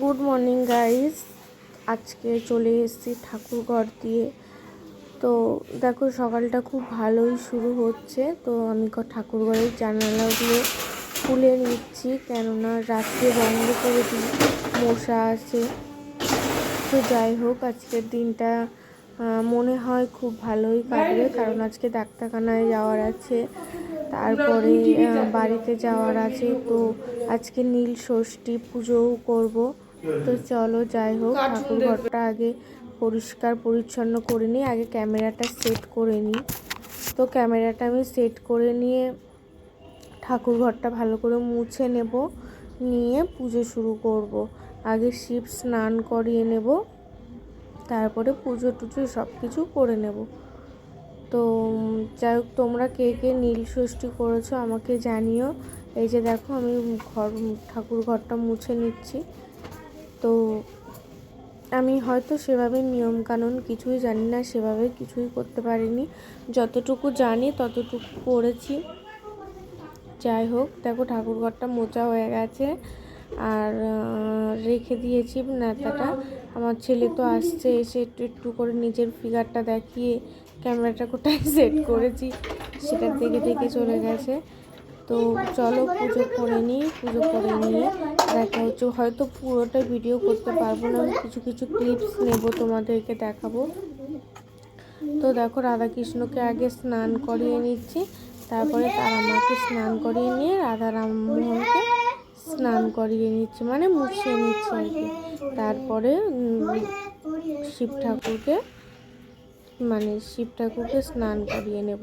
Good morning guys আজকে চলে এসেছি ঠাকুর ঘর দিয়ে। তো দেখো, সকালটা খুব ভালোই শুরু হচ্ছে। তো আমি ক- ঠাকুর ঘরের জানালাগুলো খুলে নিচ্ছি, কেননা রাত্রে বন্ধ করে দিই, মশা আছে তো যাই হোক, আজকের দিনটা মনে হয় খুব ভালোই কাটবে, কারণ আজকে ডাক্তারখানায় যাওয়ার আছে। তারপরে বাড়িতে যাওয়ার আছে। তো আজকে নীল ষষ্ঠী পুজোও করব। তো চলো যাই হোক ঠাকুর ঘরটা আগে পরিষ্কার পরিচ্ছন্ন করে নিই আগে ক্যামেরাটা সেট করে নিই। তো ক্যামেরাটা আমি সেট করে নিয়ে ঠাকুর ঘরটা ভালো করে মুছে নেব নিয়ে পুজো শুরু করব। আগে শিব স্নান করিয়ে নেব তারপরে পুজো টুজো সব কিছু করে নেব। তো যাই হোক তোমরা কে কে নীল ষষ্ঠী করেছ আমাকে জানিও। এই যে দেখো আমি ঘর ঠাকুর ঘরটা মুছে নিচ্ছি। তো আমি হয়তো সেভাবে নিয়মকানুন কিছুই জানি না, সেভাবে কিছুই করতে পারিনি। যতটুকু জানি ততটুকু করেছি। যাই হোক, দেখো ঠাকুর ঘরটা মোচা হয়ে গেছে আর রেখে দিয়েছি নেতাটা। আমার ছেলে তো আসছে, এসে একটু একটু করে নিজের ফিগারটা দেখিয়ে ক্যামেরাটা কোথায় সেট করেছি, সেটা দেখে দেখে চলে গেছে। তো চলো পুজো করে নিই, পুজো করে নিয়ে দেখা হচ্ছে। হয়তো পুরোটা ভিডিও করতে পারব না, আমি কিছু কিছু ক্লিপস নেব তোমাদেরকে দেখাবো। তো দেখো রাধাকৃষ্ণকে আগে স্নান করিয়ে নিচ্ছি, তারপরে তারা মাকে স্নান করিয়ে নিয়ে রাধা রামমোহনকে স্নান করিয়ে নিচ্ছি মানে মুছিয়ে নিচ্ছি আর কি। তারপরে শিব ঠাকুরকে মানে শিব ঠাকুরকে স্নান করিয়ে নেব।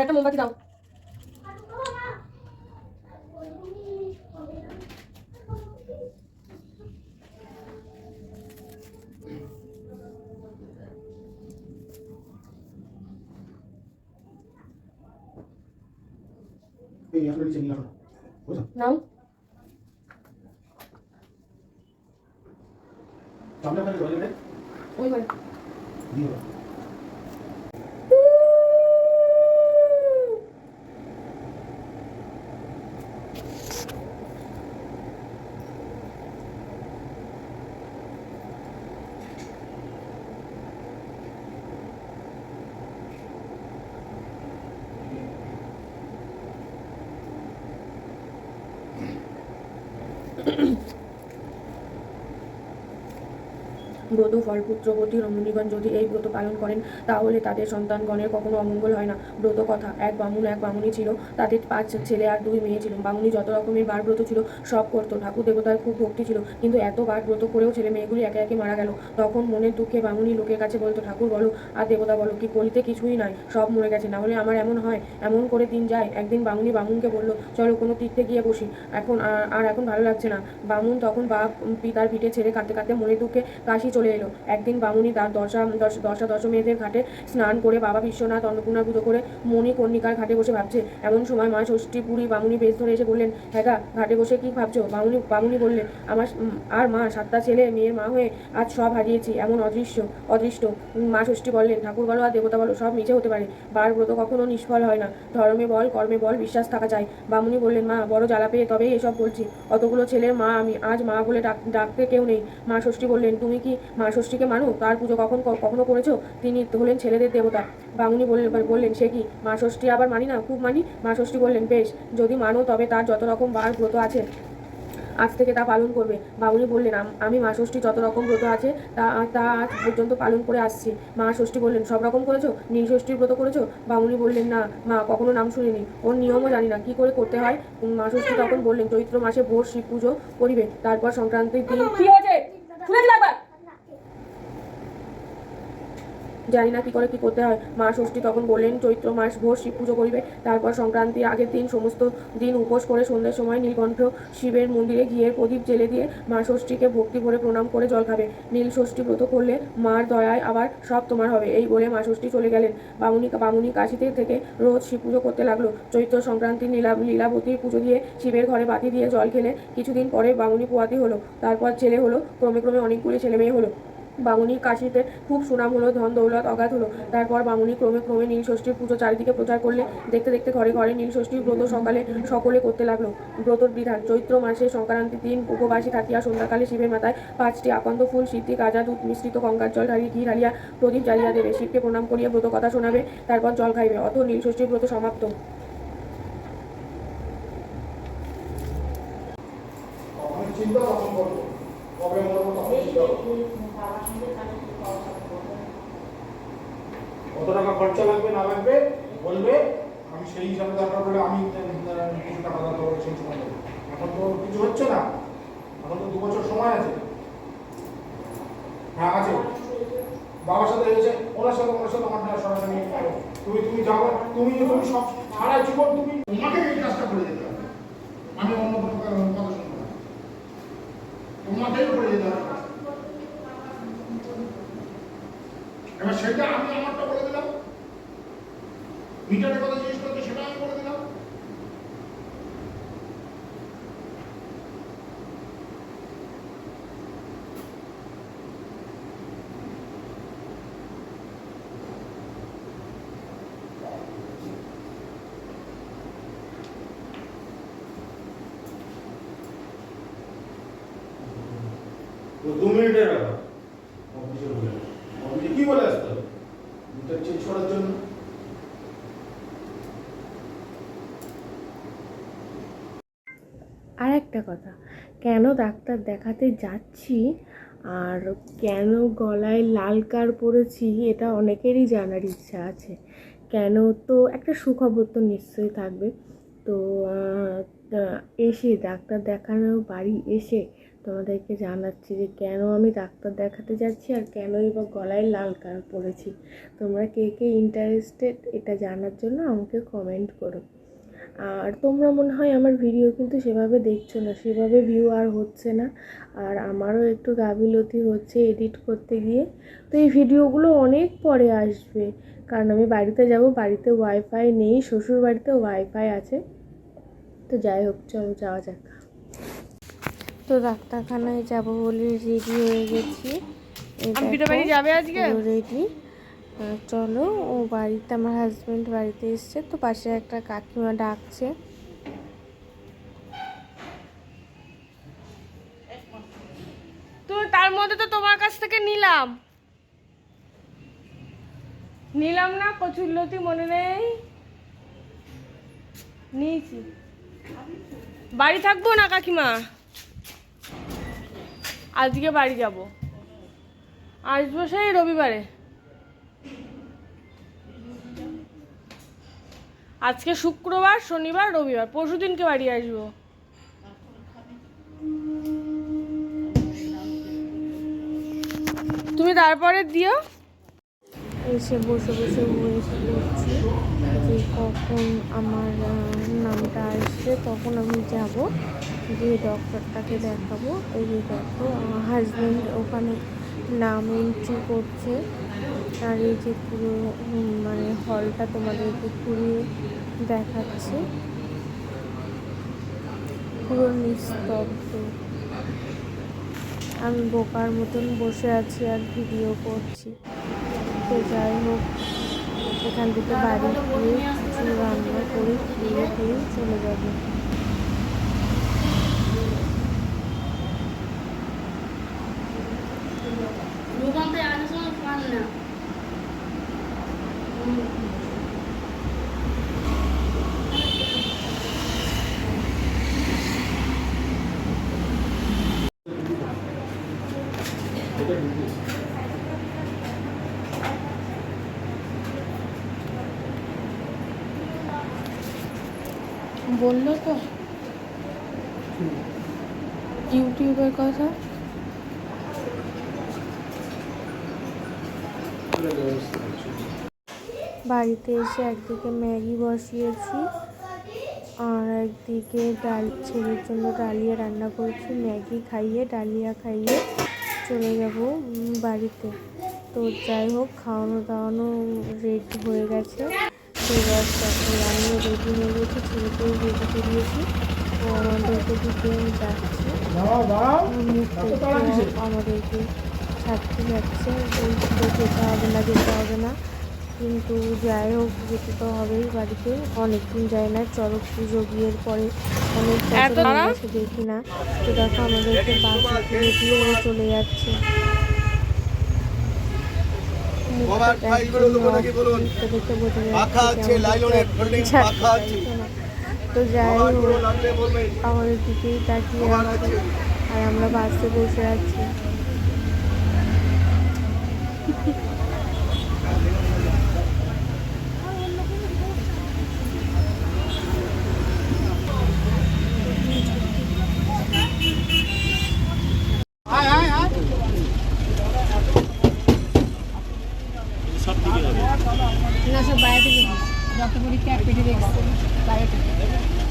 একটা মোমবাতি দাও 네, 약을 지금 약을. 뭐죠? 낭? ব্রত ফল পুত্রবতী রমণীগণ যদি এই ব্রত পালন করেন, তাহলে তাদের সন্তানগণের কখনো অমঙ্গল হয় না। ব্রত কথা, এক বামুন, এক বামুনি ছিল, তাদের পাঁচ ছেলে আর দুই মেয়ে ছিল। বামুনি যত রকমের বার ব্রত ছিল, সব করতো। ঠাকুর দেবতার খুব ভক্তি ছিল, কিন্তু এত বার ব্রত করেও ছেলে মেয়েগুলি একে একে মারা গেল। তখন মনের দুঃখে বামুনি লোকের কাছে বলতো, ঠাকুর, বলো, আর দেবতা বলো, কি কলিতে কিছুই নাই, সব মরে গেছে। না হলে আমার এমন হয়, এমন করে দিন যায়। একদিন বামুনি বামুনকে বলল, চলো কোনো তীর্থে গিয়ে বসি। এখন আর আর এখন ভালো লাগছে না। বামুন তখন বাপ পিতার পিঠে ছেড়ে কাঁদতে কাঁদতে মনের দুঃখে কাশি চলে চলে এলো। একদিন বামুনি তার দশা, দশ, দশা, দশমেধের ঘাটে স্নান করে বাবা বিশ্বনাথ অন্নপূর্ণা পুজো করে মণি কর্ণিকার ঘাটে বসে ভাবছে। এমন সময় মা ষষ্ঠী পুরী বামুনি বেশ ধরে এসে বললেন হ্যাঁ ঘাটে বসে কি ভাবছ? বামুনি বামুনি বললেন আমার, আর মা, সাতটা ছেলে, মেয়ের মা হয়ে আজ সব হারিয়েছি, এমন অদৃশ্য, অদৃষ্ট। মা ষষ্ঠী বললেন, ঠাকুর বলো আর দেবতা বলো, সব মিছে হতে পারে। বার ব্রত কখনো নিষ্ফল হয় না। ধর্মে বল, কর্মে বল, বিশ্বাস থাকা চাই। বামুনি বললেন, মা, বড় জ্বালা পেয়ে তবেই এসব বলছি। অতগুলো ছেলের মা আমি, আজ মা বলে ডাক, ডাকতে কেউ নেই। মা ষষ্ঠী বললেন, তুমি কি মা ষষ্ঠীকে মানো, তার পুজো কখন কখনো করেছ? তিনি হলেন ছেলেদের দেবতা। বামুনি বললেন বললেন, সে কি? মা ষষ্ঠী আবার মানি না? খুব মানি? মা ষষ্ঠী বললেন, বেশ, যদি মানো তবে তার যত রকম বার ব্রত আছে, আজ থেকে তা পালন করবে। বাবুনি বললেন, আমি মা ষষ্ঠী যত রকম ব্রত আছে, তা তা আজ পর্যন্ত পালন করে আসছি। মা ষষ্ঠী বললেন, সব রকম করেছ? নীল ষষ্ঠীর ব্রত করেছ? বামুনি বললেন, না, মা কখনো নাম শুনিনি। ওর নিয়মও জানি না, কি করে করতে হয়? মা ষষ্ঠী তখন বললেন, চৈত্র মাসে ভোর শিব পুজো করিবে, তারপর সংক্রান্তির দিন কি হয়েছে? জানি না কি করে কি করতে হয়। মা ষষ্ঠী তখন বললেন, চৈত্র মাস ভোর শিব পুজো করিবে। তারপর সংক্রান্তির আগের দিন সমস্ত দিন উপোস করে সন্ধ্যের সময় নীলকণ্ঠ শিবের মন্দিরে ঘিয়ের প্রদীপ জেলে দিয়ে মা ষষ্ঠীকে ভক্তি ভরে প্রণাম করে জল খাবে। নীল ষষ্ঠী ব্রত করলে মার দয়ায় আবার সব তোমার হবে, এই বলে মা ষষ্ঠী চলে গেলেন। বামুনি বামুনি কাশিতে থেকে রোজ শিব পুজো করতে লাগল। চৈত্র সংক্রান্তির লীলা লীলাবতীর পুজো দিয়ে শিবের ঘরে বাতি দিয়ে জল খেলে কিছুদিন পরে বামুনি পোয়াতি হলো। তারপর ছেলে হলো, ক্রমে ক্রমে অনেকগুলি ছেলে মেয়ে হলো। বামুনির কাশিতে খুব সুনাম হলো, ধন দৌলত অগাধ হলো। তারপর বামুনি ক্রমে ক্রমে নীলষষ্ঠীর পুজো চারিদিকে প্রচার করলে, দেখতে দেখতে ঘরে ঘরে নীল ষষ্ঠীর ব্রত সকালে সকলে করতে লাগল। ব্রতর বিধান, চৈত্র মাসে সংক্রান্তির দিন, উপবাসী থাকিয়া সন্ধ্যাকালে শিবের মাথায় পাঁচটি আকন্দ ফুল, সিদ্ধি, গাজা, দুধ মিশ্রিত গঙ্গার জল ঢালিয়ে ঘি ঢালিয়া প্রদীপ জ্বালিয়া দেবে। শিবকে প্রণাম করিয়া ব্রত কথা শোনাবে, তারপর জল খাইবে। অত নীল ষষ্ঠীর ব্রত সমাপ্ত। চিন্তা করব? কবে মরবো তখন চিন্তা করব। কত টাকা খরচা লাগবে, না লাগবে, বলবে, আমি সেই হিসাবে দরকার পড়লে আমি কিছু টাকা দরকার সেই সময় এখন তো কিছু হচ্ছে না। এখন তো দু বছর সময় আছে। হ্যাঁ আছে। বাবার সাথে হয়েছে, ওনার সাথে ওনার সাথে আমার সরাসরি। তুমি তুমি যাও, তুমি তুমি সব সারা জীবন তুমি তোমাকে এই কাজটা করে যেতে হবে। আমি অন্য কোনো কথা শুনব তোমাকেই করে যেতে হবে এবার সেটা আমি আমারটা বলে দিলাম। মিটারের কথা জিজ্ঞেস করতে সেটা আমি বলে দিলাম। দু মিনিটের ব্যাপার অফিসে বলে অফিসে কি বলে আসতে হবে মিটার চেঞ্জ করার জন্য আর একটা কথা। কেন ডাক্তার দেখাতে যাচ্ছি আর কেন গলায় লাল কার পরেছি এটা অনেকেরই জানার ইচ্ছা আছে। কেন তো একটা সুখবর তো নিশ্চয়ই থাকবে। তো এসে ডাক্তার দেখানো বাড়ি এসে তোমাদেরকে জানাচ্ছি যে কেন আমি ডাক্তার দেখাতে যাচ্ছি আর কেনই বা গলায় লাল কার পরেছি। তোমরা কে কে ইন্টারেস্টেড এটা জানার জন্য আমাকে কমেন্ট করো। আর তোমরা মনে হয় আমার ভিডিও কিন্তু সেভাবে দেখছ না সেভাবে ভিউ আর হচ্ছে না। আর আমারও একটু গাফিলতি হচ্ছে এডিট করতে গিয়ে। তো এই ভিডিওগুলো অনেক পরে আসবে কারণ আমি বাড়িতে যাব বাড়িতে ওয়াইফাই নেই শ্বশুর বাড়িতে ওয়াইফাই আছে। তো যাই হোক চলো যাওয়া যাক। তো ডাক্তারখানায় যাব বলে রেডি হয়ে গেছি। যাবে আজকে? রেডি চলো, ও বাড়িতে, আমার হাজব্যান্ড বাড়িতে এসছে, তো পাশে একটা কাকিমা ডাকছে। তো তার মধ্যে তো তোমার কাছ থেকে নিলাম। নিলাম না কচুরলতি মনে নেই। নিয়েছি। বাড়ি থাকব না, কাকিমা? আজকে বাড়ি যাব। আসব সেই রবিবারে। আজকে শুক্রবার, শনিবার, রবিবার। পরশু দিনকে বাড়ি আসব? তুমি তারপরে দিও। এসে বসে বসে ওয়েট যে কখন আমার নামটা আসবে, তখন আমি যাব। গিয়ে ডক্টরটাকে দেখাবো। এই যে দেখো হাজব্যান্ড ওখানে নাম এন্ট্রি করছে। আর এই যে পুরো মানে হলটা তোমাদেরকে ঘুরিয়ে দেখাচ্ছে। পুরো নিস্তব্ধ। আমি বোকার মতন বসে আছি আর ভিডিও করছি। তো যাই হোক, এখান থেকে বাড়ি গিয়ে কিছু রান্না করে খেয়ে দিয়ে চলে যাব। বলল তো ইউটিউবের কথা বাড়িতে এসে একদিকে ম্যাগি বসিয়েছি আর একদিকে ডাল ছেলের জন্য ডালিয়া রান্না করেছি। ম্যাগি খাইয়ে ডালিয়া খাইয়ে চলে যাব বাড়িতে। তো যাই হোক খাওয়ানো দাওয়ানো রেডি হয়ে গেছে। তো এবার আমিও রেডি হয়ে গেছি ছেলেকেও রেডি করিয়েছি। ও আমাদেরকে দিতে যাচ্ছে? আমাদেরকে ছাড়তে যাচ্ছে বলছিল যেতে হবে না যেতে হবে না। কিন্তু যাই হোক যেতে তো হবেই বাড়িতে। অনেকদিন যায় না চড়ক পুজো বিয়ের পরে অনেক বছর দেখি না। তো দেখো আমাদেরকে বাস দিয়ে দিয়ে চলে যাচ্ছে। তো যাই হোক আমাদের দিকেই তাকিয়ে। আর আমরা বাসে বসে আছি। না সব বাইরে থেকে যত পরীক্ষা পেটে দেখছে বাইরে থেকে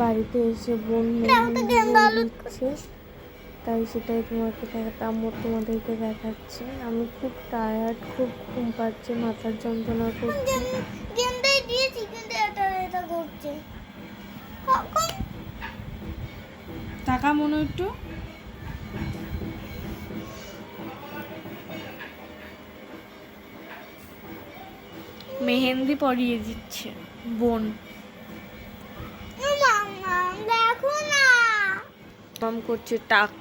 বাড়িতে এসে বোন মেহেন্দি দিচ্ছে তাই সেটাই তোমাকে দেখাতাম তোমাদেরকে দেখাচ্ছে। আমি খুব টায়ার্ড খুব ঘুম পাচ্ছে মাথার যন্ত্রণা করছে। টাকা মনে একটু। মেহেন্দি পরিয়ে দিচ্ছে বোন। মাম করছে টাক।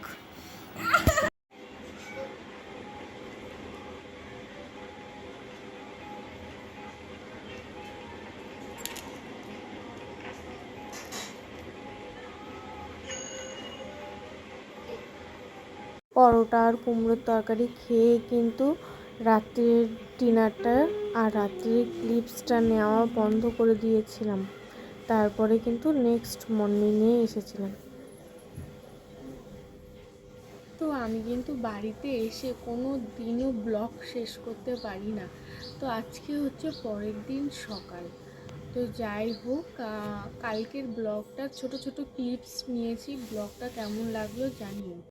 পরোটা আর কুমড়োর তরকারি খেয়ে কিন্তু রাত্রের ডিনারটা আর রাত্রের ক্লিপসটা নেওয়া বন্ধ করে দিয়েছিলাম। তারপরে কিন্তু নেক্সট মর্নিংয়ে এসেছিলাম। তো আমি কিন্তু বাড়িতে এসে কোনো দিনও ব্লগ শেষ করতে পারি না। তো আজকে হচ্ছে পরের দিন সকাল। তো যাই হোক কালকের ব্লগটা ছোট ছোট ক্লিপস নিয়েছি। ব্লগটা কেমন লাগল জানিও।